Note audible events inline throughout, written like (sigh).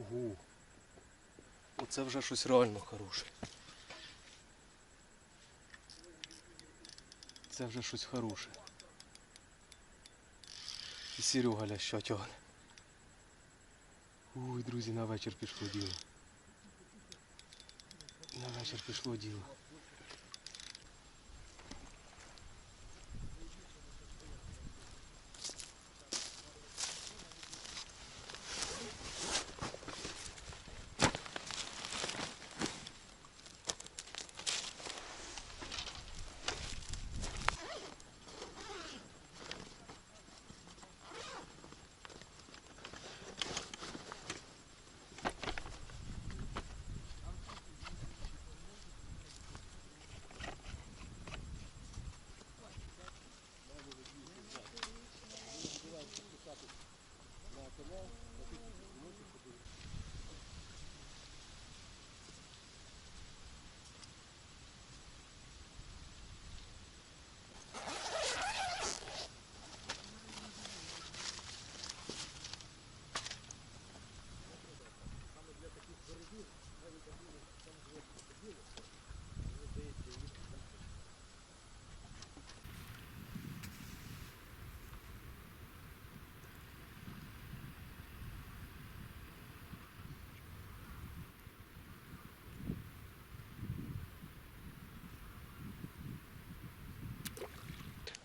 Ого. Оце вже щось реально хороше. Це вже щось хороше. І Серега ляща тягне. Ой, друзі, на вечір пішло діло. На вечір пішло діло.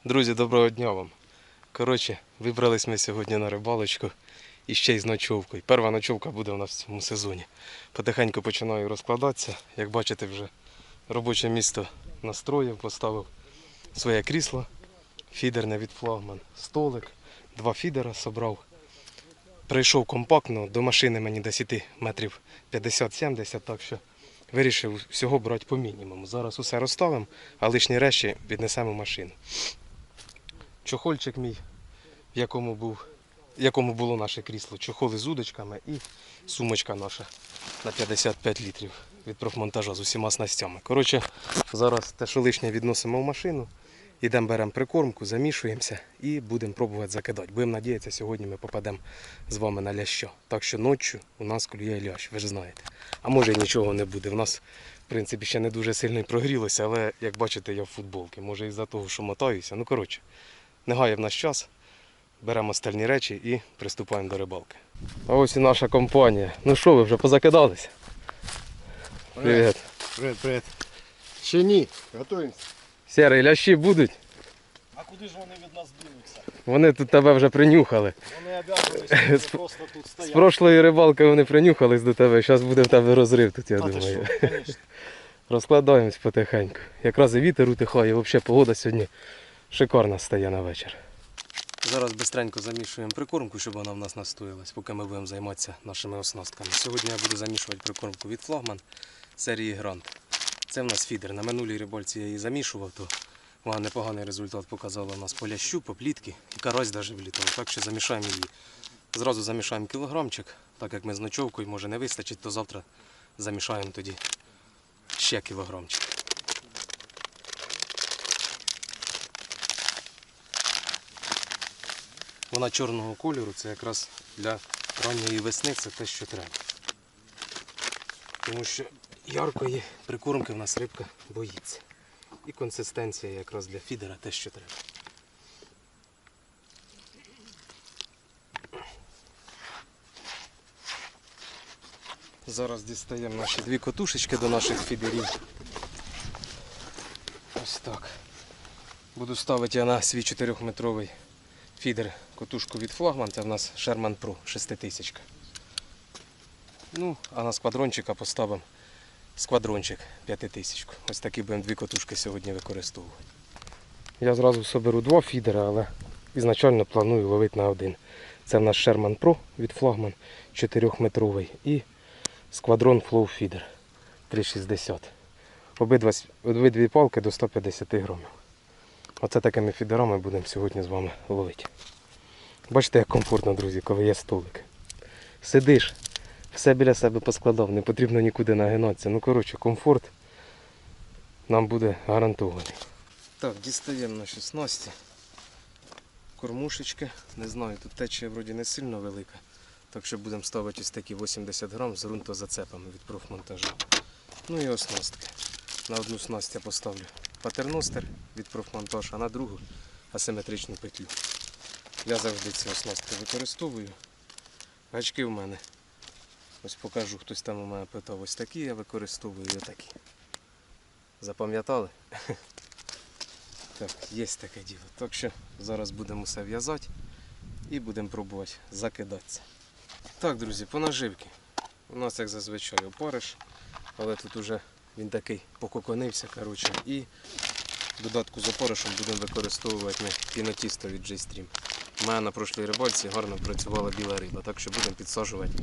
Друзі, доброго дня вам. Коротше, вибрались ми сьогодні на рибалочку і ще й з ночовкою. Перша ночовка буде у нас в цьому сезоні. Потихеньку починаю розкладатися. Як бачите, вже робоче місто настроїв, поставив своє крісло, фідерне від флагман, столик, два фідера собрав. Прийшов компактно, до машини мені десь іти метрів 50-70, так що вирішив всього брати по мінімуму. Зараз усе розставимо, а лишні речі віднесемо в машину чохольчик мій, в якому був, в якому було наше крісло, чохол із удочками і сумочка наша на 55 літрів від профмонтажа з усіма снастями. Коротше, зараз те, що лишнє відносимо в машину, йдемо беремо прикормку, замішуємося і будемо пробувати закидати. Будемо надіятися, сьогодні ми попадемо з вами на лящо. Так що ночі у нас клює лящ, ви ж знаєте. А може нічого не буде. В нас, в принципі, ще не дуже сильно прогрілося, але як бачите, я в футболці. Може із-за того, що мотаюся. Ну коротше, не гає в нас час. Беремо стальні речі і приступаємо до рибалки. А ось і наша компанія. Ну що, ви вже позакидалися? Привіт. Привет, привет. Ще ні, готуємося. Сірий, лящі будуть. А куди ж вони від нас дінуться? Вони тут тебе вже принюхали. Вони обязані З- просто тут З прошлої рибалки вони принюхались до тебе. Зараз буде в тебе розрив тут, я Та ти думаю. що. (laughs) Розкладаємось потихеньку. Якраз і вітер утихає, взагалі погода сьогодні шикарна стає на вечір. Зараз бистренько замішуємо прикормку, щоб вона в нас настоялась, поки ми будемо займатися нашими оснастками. Сьогодні я буду замішувати прикормку від флагман серії Грант. Це в нас фідер. На минулій рибальці я її замішував, то вона непоганий результат показала у нас по лящу, по плітки і карась навіть влітав. Так що замішаємо її. Зразу замішаємо кілограмчик, так як ми з ночовкою може не вистачить, то завтра замішаємо тоді ще кілограмчик. Вона чорного кольору, це якраз для ранньої весни це те, що треба. Тому що яркої прикормки в нас рибка боїться. І консистенція якраз для фідера те, що треба. Зараз дістаємо наші дві котушечки до наших фідерів. Ось так. Буду ставити я на свій 4-метровий фідер котушку від флагман. Це в нас Sherman Pro 6000. Ну, а на сквадрончика поставимо сквадрончик 5000. Ось такі будемо дві котушки сьогодні використовувати. Я зразу соберу два фідера, але ізначально планую ловити на один. Це в нас Sherman Pro від флагман 4-метровий і Сквадрон Flow Feeder 360. Обидва, обидві палки до 150 грамів. Оце такими фідерами будемо сьогодні з вами ловити. Бачите, як комфортно, друзі, коли є столик. Сидиш, все біля себе поскладав, не потрібно нікуди нагинатися. Ну, коротше, комфорт нам буде гарантований. Так, дістаємо наші снасті. Кормушечки. Не знаю, тут течія вроді не сильно велика. Так що будемо ставити ось такі 80 грам з ґрунтозацепами від профмонтажа. Ну і оснастки. На одну снасть я поставлю патерностер від профмонтаж, а на другу асиметричну петлю. Я завжди ці оснастки використовую. Гачки в мене. Ось покажу, хтось там у мене питав, ось такі я використовую і отакі. Запам'ятали? (laughs) Так, є таке діло. Так що зараз будемо все в'язати і будемо пробувати закидатися. Так, друзі, по наживки. У нас, як зазвичай, опариш, але тут уже він такий пококонився. коротше, І в додатку з опаришем будемо використовувати ми пінотісто від J-Stream. У мене на прошлій рибальці гарно працювала біла риба, так що будемо підсаджувати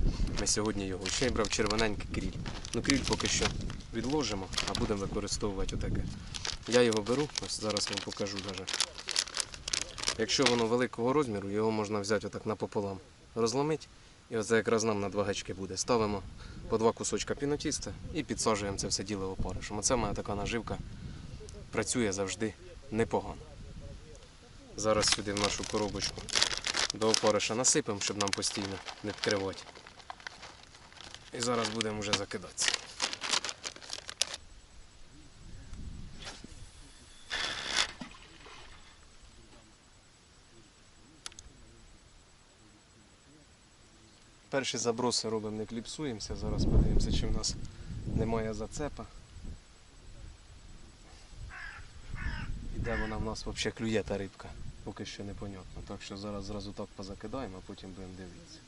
ми сьогодні його. Ще й брав червоненький кріль. Ну кріль поки що відложимо, а будемо використовувати отаке. Я його беру, ось зараз вам покажу даже. Якщо воно великого розміру, його можна взяти отак напополам, розломити, і оце якраз нам на два гачки буде. Ставимо по два кусочка пінотіста і підсаджуємо це все діло опаришем. Оце в мене така наживка працює завжди непогано. Зараз сюди в нашу коробочку до опариша насипемо, щоб нам постійно не вкривати. І зараз будемо вже закидатися. Перші заброси робимо, не кліпсуємося. Зараз подивимося, чи в нас немає зацепа. І де вона в нас взагалі клює та рибка. Поки що непонятно. Так що зараз зразу так позакидаємо, а потім будемо дивитися.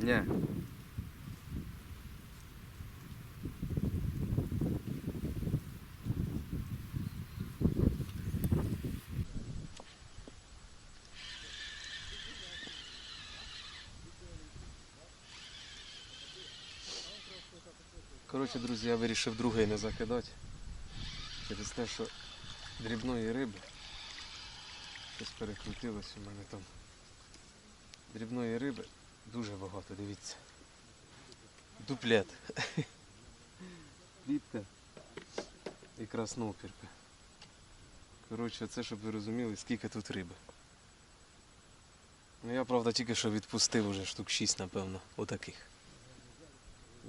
Ні. Коротше, друзі, я вирішив другий не закидати. Через те, що дрібної риби. Щось перекрутилось у мене там. Дрібної риби дуже багато, дивіться. Дуплет. Плітка і краснопірка. Коротше, це щоб ви розуміли, скільки тут риби. Ну я правда тільки що відпустив уже штук 6, напевно, отаких.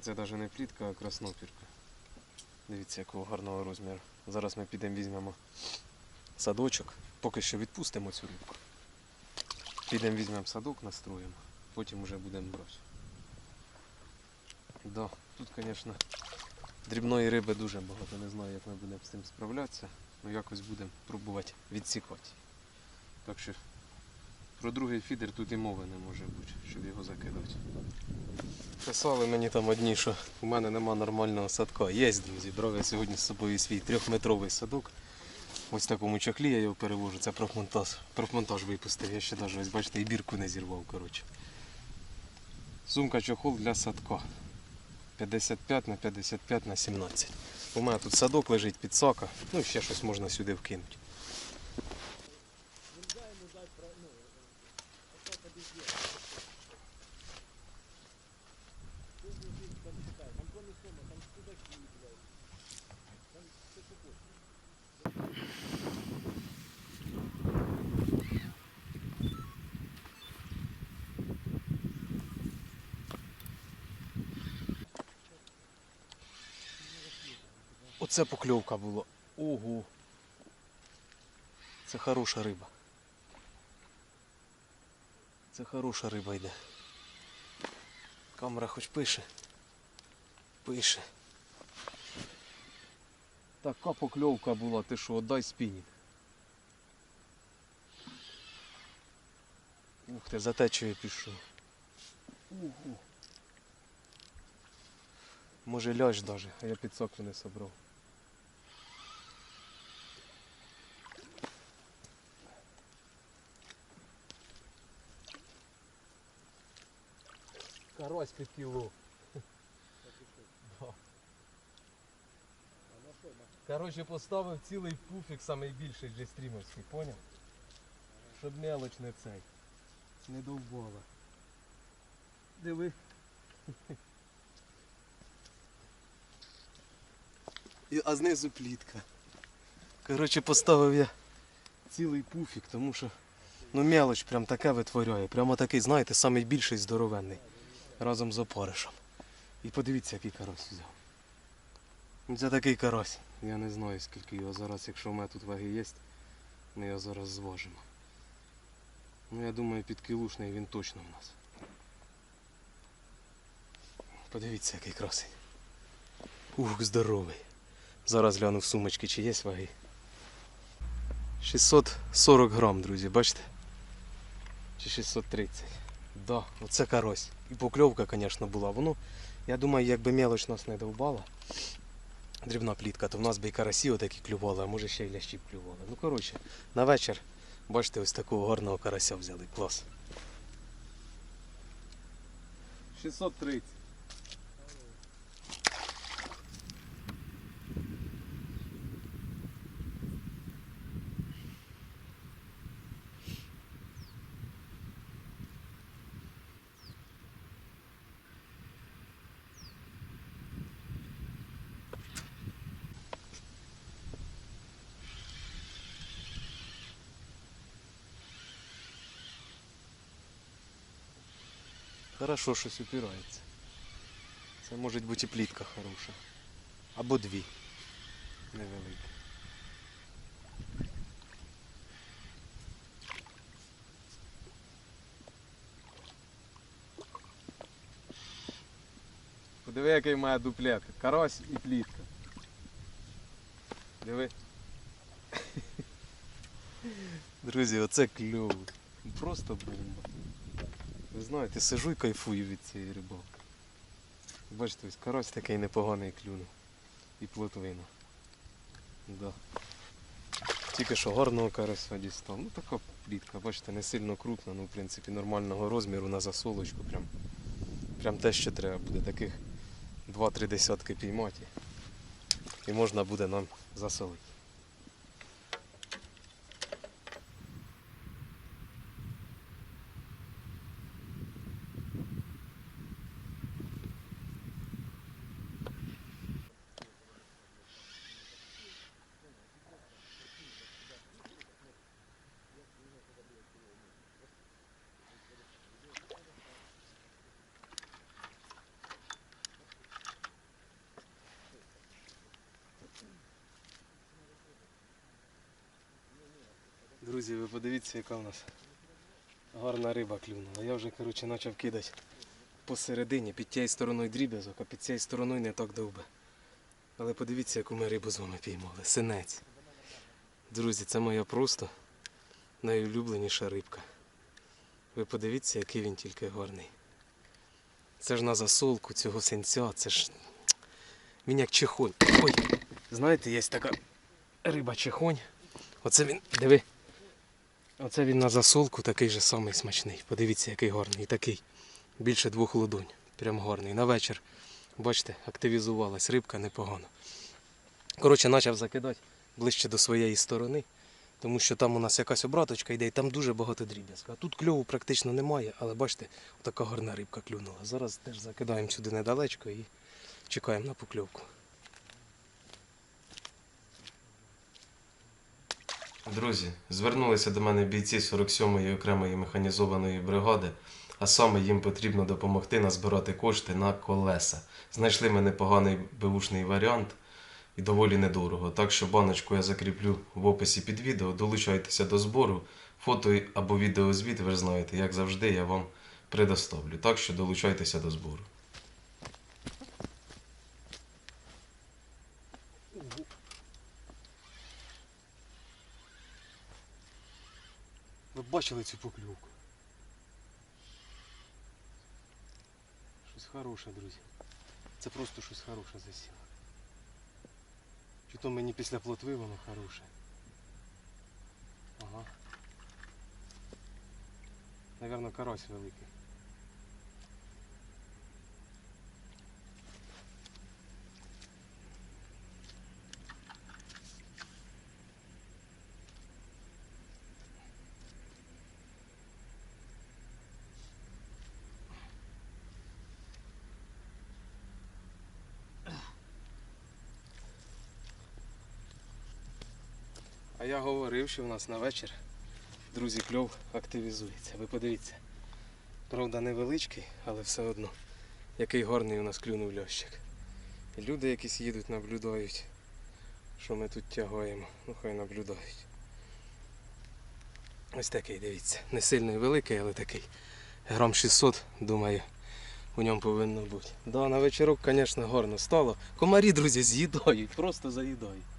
Це навіть не плітка, а краснопірка. Дивіться, якого гарного розміру. Зараз ми підемо візьмемо садочок. Поки що відпустимо цю рибку. Підемо візьмемо садок, настроїмо, потім вже будемо брати. Да, тут, звісно, дрібної риби дуже багато. Не знаю, як ми будемо з цим справлятися. Ну якось будемо пробувати відсікати. Так що про другий фідер тут і мови не може бути, щоб його закидати. Писали мені там одні, що у мене нема нормального садка. Є, друзі, брав я сьогодні з собою свій трьохметровий садок. Ось в такому чохлі я його перевожу. Це профмонтаж, профмонтаж випустив. Я ще навіть, ось бачите, і бірку не зірвав. коротше. Сумка чохол для садка. 55 на 55 на 17. У мене тут садок лежить під сока. Ну ще щось можна сюди вкинути. Оце покльовка була. Ого. Це хороша риба. Це хороша риба йде. Камера хоч пише. Пише. Така покльовка була, ти що, отдай спінінг. Ух ти, за течею пішов. Ого. Може ляж даже, а я підсоку не собрав. Карась під кіло. Коротше, поставив цілий пуфік, найбільший для джестрімовський, поняв? Щоб мелоч не цей. Не довбала. Диви. І, а знизу плітка. Коротше, поставив я цілий пуфік, тому що ну мелоч прям таке витворяє. Прямо такий, знаєте, самий більший здоровенний. Разом з опаришем. І подивіться, який карась взяв. Ну, Це такий карась. Я не знаю, скільки його зараз, якщо в мене тут ваги є, ми його зараз зважимо. Ну я думаю, підкілушний він точно в нас. Подивіться, який красий. Ух, здоровий. Зараз гляну в сумочки, чи є ваги. 640 грам, друзі, бачите? Чи 630. Да, оце карось. І покльовка, звісно, була. Воно, я думаю, якби мелоч нас не довбала, дрібна плітка, то в нас би і карасі отакі клювали, а може ще й лящі клювали. Ну, коротше, на вечір, бачите, ось такого гарного карася взяли. Клас. 630. Хорошо щось упирається. Це може бути і плітка хороша. Або дві. Невеликі. Подиви, який має дуплет. Карась і плітка. Диви. (laughs) Друзі, оце кльово. Просто бомба. Ви знаєте, сижу і кайфую від цієї рибалки. Бачите, ось карась такий непоганий клюнув. І плотвина. Да. Тільки що гарного карася дістав. Ну така плітка, бачите, не сильно крупна, ну в принципі нормального розміру на засолочку. Прям, прям те, що треба буде. Таких 2-3 десятки піймати. І можна буде нам засолити. Друзі, ви подивіться, яка у нас гарна риба клюнула. Я вже коротше, почав кидати посередині, під тією стороною дріб'язок, а під цією стороною не так довбе. Але подивіться, яку ми рибу з вами піймали. Синець. Друзі, це моя просто найулюбленіша рибка. Ви подивіться, який він тільки гарний. Це ж на засолку цього синця, це ж. Він як чехонь. Ой, знаєте, є така риба чехонь. Оце він, диви. Оце він на засолку такий же самий смачний. Подивіться, який гарний. І такий. Більше двох ладонь. Прям гарний. На вечір, бачите, активізувалась рибка непогано. Коротше, почав закидати ближче до своєї сторони, тому що там у нас якась обраточка йде і там дуже багато дріб'язка. А тут кльову практично немає, але бачите, така гарна рибка клюнула. Зараз теж закидаємо сюди недалечко і чекаємо на покльовку. Друзі, звернулися до мене бійці 47-ї окремої механізованої бригади, а саме їм потрібно допомогти назбирати кошти на колеса. Знайшли ми непоганий беушний варіант і доволі недорого. Так що баночку я закріплю в описі під відео. Долучайтеся до збору. Фото або відеозвіт, ви ж знаєте, як завжди, я вам предоставлю. Так що долучайтеся до збору. Ви бачили цю поклюку. Щось хороше, друзі. Це просто щось хороше засіло. Чи то мені після плотви воно хороше. Ага. Наверно, карась великий. А я говорив, що в нас на вечір, друзі, кльов активізується. Ви подивіться. Правда, невеличкий, але все одно. Який гарний у нас клюнув льощик. І люди якісь їдуть, наблюдають, що ми тут тягаємо. Ну хай наблюдають. Ось такий, дивіться. Не сильно великий, але такий. Грам 600, думаю, у ньому повинно бути. Да, на вечірок, звісно, гарно стало. Комарі, друзі, з'їдають, просто заїдають.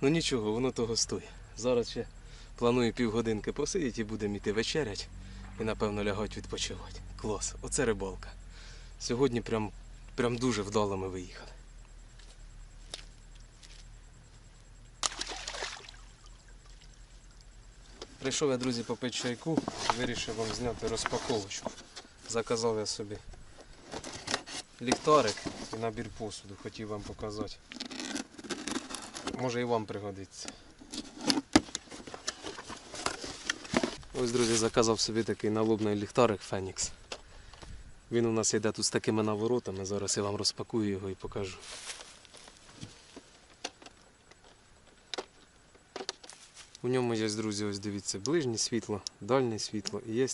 Ну нічого, воно того стоїть. Зараз ще планую півгодинки посидіти і будемо йти вечерять і напевно лягати відпочивати. Клас, оце рибалка. Сьогодні прям, прям дуже вдало ми виїхали. Прийшов я, друзі, попити чайку, вирішив вам зняти розпаковочку. Заказав я собі ліхтарик і набір посуду, хотів вам показати. Може і вам пригодиться. Ось, друзі, заказав собі такий налобний ліхтарик Фенікс. Він у нас йде тут з такими наворотами. Зараз я вам розпакую його і покажу. У ньому є, друзі, ось дивіться, ближнє світло, дальнє світло і є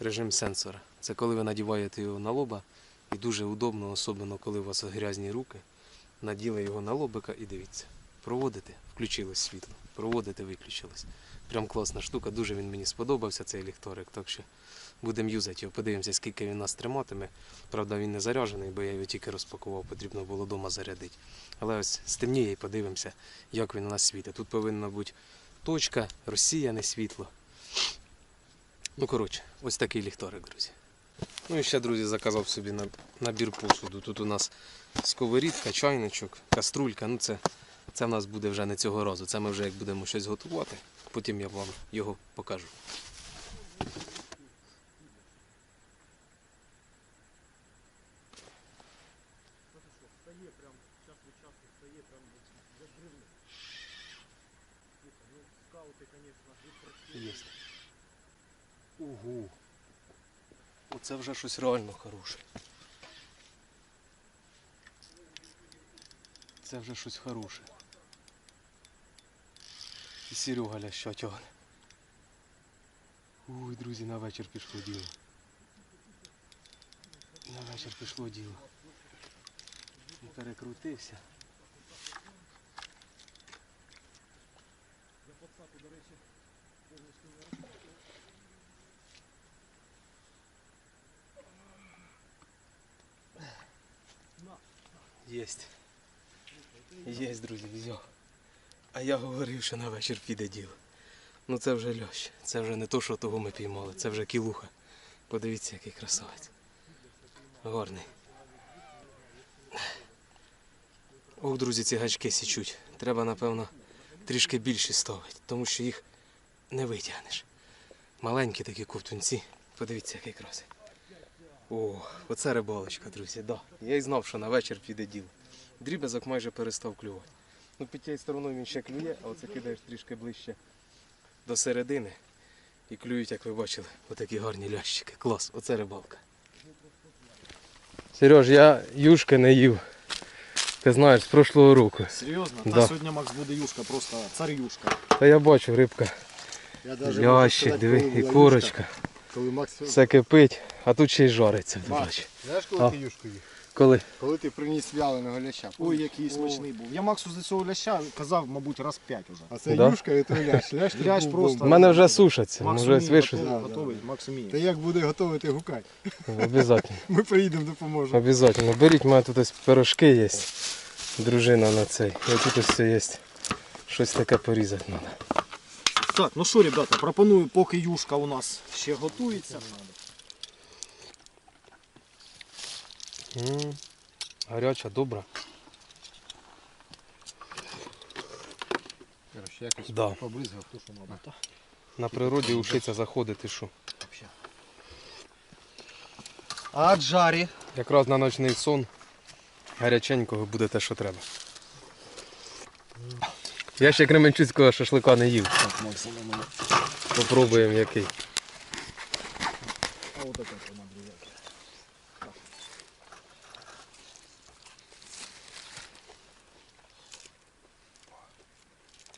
режим сенсора. Це коли ви надіваєте його на лоба і дуже удобно, особливо коли у вас грязні руки. Наділи його на лобика і дивіться. Проводите, включилось світло. Проводите, виключилось. Прям класна штука, дуже він мені сподобався цей ліхторик, так що будемо юзати його. Подивимося, скільки він нас триматиме. Правда, він не заряджений, бо я його тільки розпакував, потрібно було вдома зарядити. Але ось стемніє і подивимося, як він у нас світить. Тут повинна бути точка, розсіяне світло. Ну, коротше, ось такий ліхторик, друзі. Ну і ще, друзі, заказав собі набір посуду. Тут у нас сковорідка, чайничок, каструлька. Ну це, це в нас буде вже не цього разу. Це ми вже як будемо щось готувати. Потім я вам його покажу. Есть. Угу. Оце вже щось реально хороше. Це вже щось хороше. І Серега ляща тягне. Ой, друзі, на вечір пішло діло. На вечір пішло діло. І перекрутився. Єсть. Єсть, друзі, взяв. А я говорив, що на вечір піде діло. Ну це вже льощ. Це вже не то, що того ми піймали, це вже кілуха. Подивіться, який красавець. Гарний. Ох, друзі, ці гачки січуть. Треба, напевно, трішки більше ставити, тому що їх не витягнеш. Маленькі такі ковтунці. Подивіться, який красий. О, оце рибалочка, друзі, да. Я й знав, що на вечір піде діло. Дрібезок майже перестав клювати. Ну, під тією стороною він ще клює, а оце кидаєш трішки ближче до середини. І клюють, як ви бачили, отакі гарні лящики. Клас, оце рибалка. Сереж, я юшки не їв. Ти знаєш, з прошлого року. Серйозно? Да. Та сьогодні Макс буде юшка, просто цар юшка. Та я бачу, рибка. Я даже Лящик, диви, і курочка. Коли Макс... Все кипить, а тут ще й жариться. ти бачиш. знаєш, коли А. ти юшку їв? Коли? Коли ти приніс вяленого ляща. Ой, який смачний був. Я Максу за цього ляща казав, мабуть, раз п'ять уже. А це Да? юшка і то лящ. Лящ, тут Лящ був просто- У бомба. мене вже сушаться, Макс може вміє вишуть. готовий, готовий, Макс вміє. Та як буде готовий, ти гукай. Обязательно. Ми приїдемо, допоможемо. Обязательно. Беріть, у мене тут ось пирожки є. Дружина на цей. І тут ось все є. Щось таке порізати треба. Так, ну що, ребята, пропоную, поки юшка у нас ще готується. М, Гаряча, добра. Короче, якось Да. побризгав, то що треба. На природі ушиця заходити, що. А джарі? Якраз на ночний сон гаряченького буде те, що треба. Я ще кременчуцького шашлика не їв. Так, Макс, на мене. Попробуємо який. А от это вона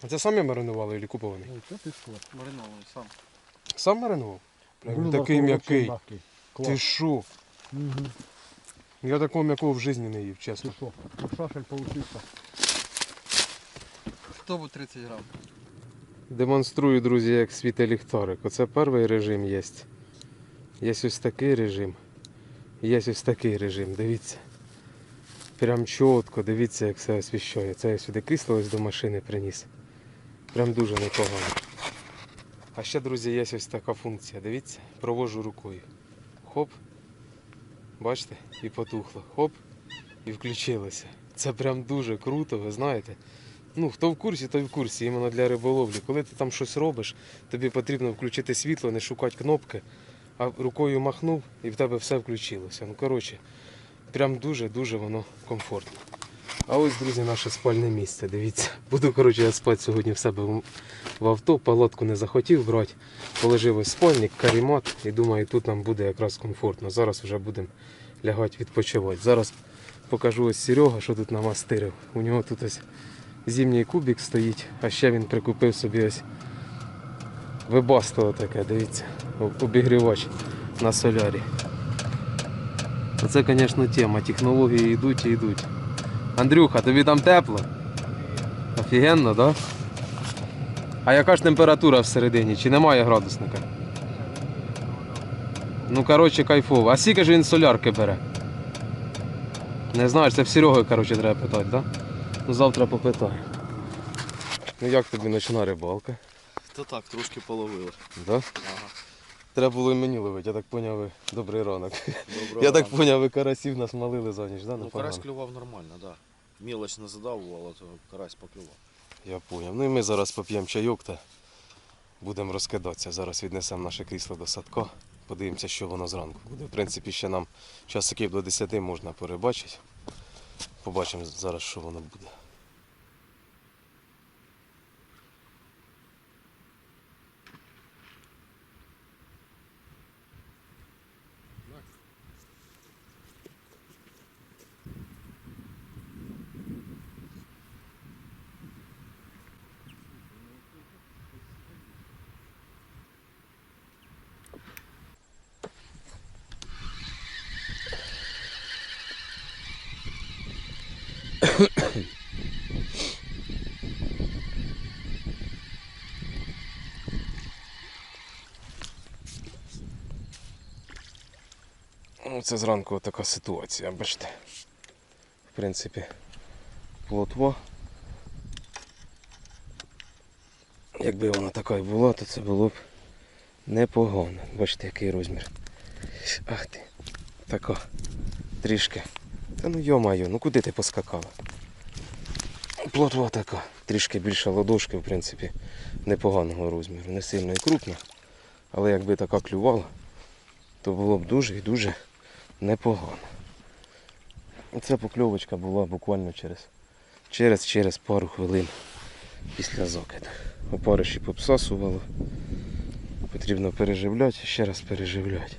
А це самі маринували чи купований? Ой, Та ти що? Маринований сам. Сам маринував? Він Блин, такий м'який. Ти що? Мгм. Я такого м'якого в житті не їв, Ти чесно. що? Ну, Шашель получився. Хто був 30 грам? Демонструю, друзі, як світе ліхтарик. Оце перший режим є. Є ось такий режим. Є ось такий режим, дивіться. Прям чітко, дивіться, як все освіщає. Це я сюди крісло ось до машини приніс. Прям дуже непогано. А ще, друзі, є ось така функція. Дивіться, провожу рукою. Хоп. Бачите? І потухло. Хоп. І включилося. Це прям дуже круто, ви знаєте. Ну, хто в курсі, той в курсі, іменно для риболовлі. Коли ти там щось робиш, тобі потрібно включити світло, не шукати кнопки, а рукою махнув і в тебе все включилося. Ну, коротше, прям дуже-дуже воно комфортно. А ось, друзі, наше спальне місце. Дивіться. Буду, коротше, я спати сьогодні в себе в- авто, палатку не захотів брати. Положив ось спальник, карімат і думаю, тут нам буде якраз комфортно. Зараз вже будемо лягати відпочивати. Зараз покажу ось Серега, що тут намастирив. У нього тут ось зимній кубик стоїть, а ще він прикупив собі ось вибасто таке, дивіться, обігрівач на солярі. Оце, звісно, тема. Технології йдуть і йдуть. Андрюха, тобі там тепло? Офігенно, так? Да? А яка ж температура всередині? Чи немає градусника? Ну, коротше, кайфово. А скільки ж він солярки бере? Не знаю, це в Сереги, коротше, треба питати, так? Да? Ну, завтра попитаю. Ну як тобі ночна рибалка? То так, трошки половили. Да? Ага. Треба було і мені ловити, я так поняв, ви добрий ранок. Доброго Я так ранку. поняв, ви карасів насмалили за ніч, да? Ну, карась клював нормально, так. Да. Мілоч не задавувала, то карась поклював. Я поняв. Ну і ми зараз поп'ємо чайок та будемо розкидатися. Зараз віднесемо наше крісло до садка. Подивимося, що воно зранку буде. В принципі, ще нам часиків до 10 можна перебачити. Побачимо зараз, що воно буде. Ну, Це зранку така ситуація, бачите. В принципі, плотва. Якби вона така й була, то це було б непогано. Бачите, який розмір. Ах ти. Така. Трішки. Та ну йо-майо, ну куди ти поскакала? Плотва така. Трішки більша ладошки, в принципі, непоганого розміру. Не сильно і крупна. Але якби така клювала, то було б дуже і дуже непогано. Ця покльовочка була буквально через, через, через пару хвилин після закиду. Опариші попсасувало. Потрібно переживляти, ще раз переживляти.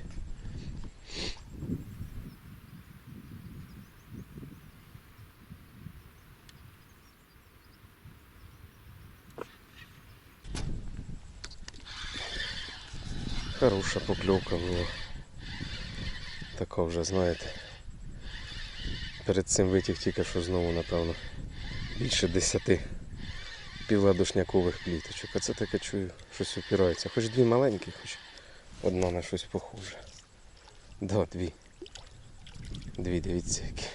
Хороша покльовка була. Така вже, знаєте. Перед цим витяг тільки що знову, напевно, більше десяти півладошнякових пліточок. А це таке чую, щось упирається. Хоч дві маленькі, хоч одна на щось похоже. Да, дві. Дві, дивіться які.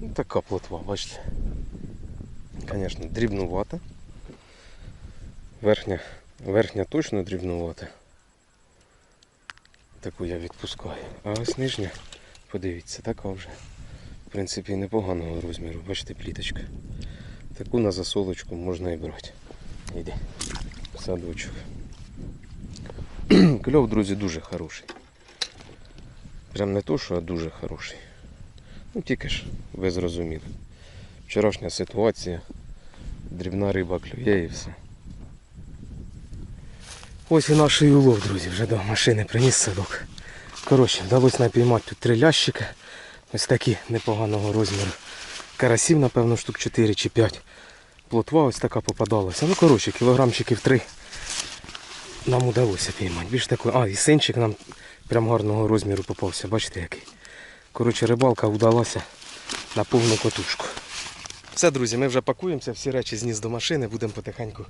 Ну, така плотва, бачите. Звісно, дрібнувата. Верхня, верхня точно дрібнувата. Таку я відпускаю. А ось нижня, подивіться, така вже. В принципі, непоганого розміру. Бачите, пліточка. Таку на засолочку можна і брати. Йди. в Садочок. (clears throat) Кльов, друзі, дуже хороший. Прям не то, що а дуже хороший. Ну тільки ж ви зрозуміли. Вчорашня ситуація. Дрібна риба клює і все. Ось і наш і улов, друзі, вже до машини приніс садок. Коротше, вдалося напіймати тут три лящика. Ось такі непоганого розміру. Карасів, напевно, штук 4 чи 5. плотва ось така попадалася. Ну, коротше, кілограмчиків три нам удалося піймати. Більш такої. А, і синчик нам прям гарного розміру попався. Бачите який. Коротше, рибалка удалася на повну котушку. Все, друзі, ми вже пакуємося, всі речі зніс до машини, будемо потихеньку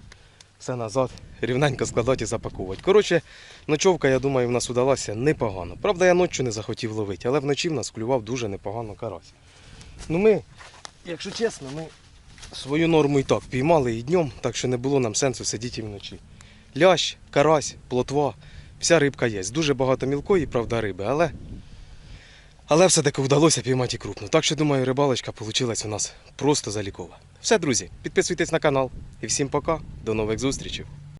все назад, рівненько складати і запаковувати. Коротше, ночовка, я думаю, в нас удалася непогано. Правда, я ночі не захотів ловити, але вночі в нас клював дуже непогано карась. Ну ми, якщо чесно, ми свою норму і так піймали і днем, так що не було нам сенсу сидіти і вночі. Лящ, карась, плотва, вся рибка є. Дуже багато мілкої, правда, риби, але. Але все-таки вдалося піймати крупну. Так що думаю, рибалочка вийшла у нас просто залікова. Все, друзі, підписуйтесь на канал. І всім пока, до нових зустрічей.